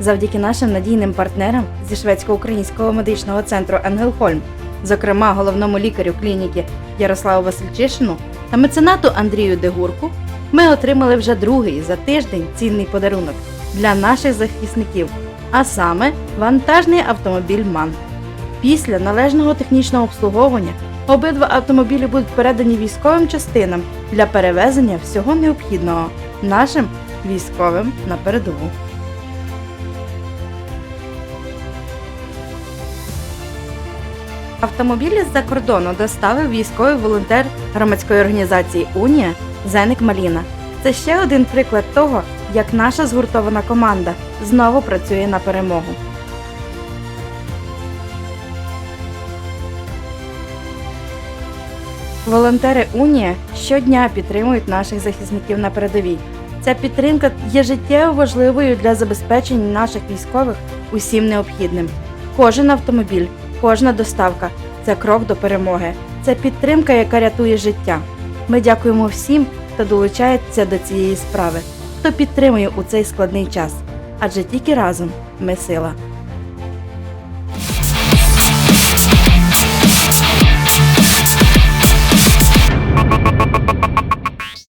завдяки нашим надійним партнерам зі шведсько-українського медичного центру Енгелхольм, зокрема головному лікарю клініки Ярославу Васильчишину та меценату Андрію Дегурку, ми отримали вже другий за тиждень цінний подарунок для наших захисників, а саме вантажний автомобіль МАН. Після належного технічного обслуговування обидва автомобілі будуть передані військовим частинам для перевезення всього необхідного нашим військовим на передову. Автомобілі з-за кордону доставив військовий волонтер громадської організації Унія Зеник Маліна. Це ще один приклад того, як наша згуртована команда знову працює на перемогу. Волонтери Унія щодня підтримують наших захисників на передовій. Ця підтримка є життєво важливою для забезпечення наших військових усім необхідним. Кожен автомобіль, кожна доставка це крок до перемоги. Це підтримка, яка рятує життя. Ми дякуємо всім, хто долучається до цієї справи, хто підтримує у цей складний час. Адже тільки разом ми сила.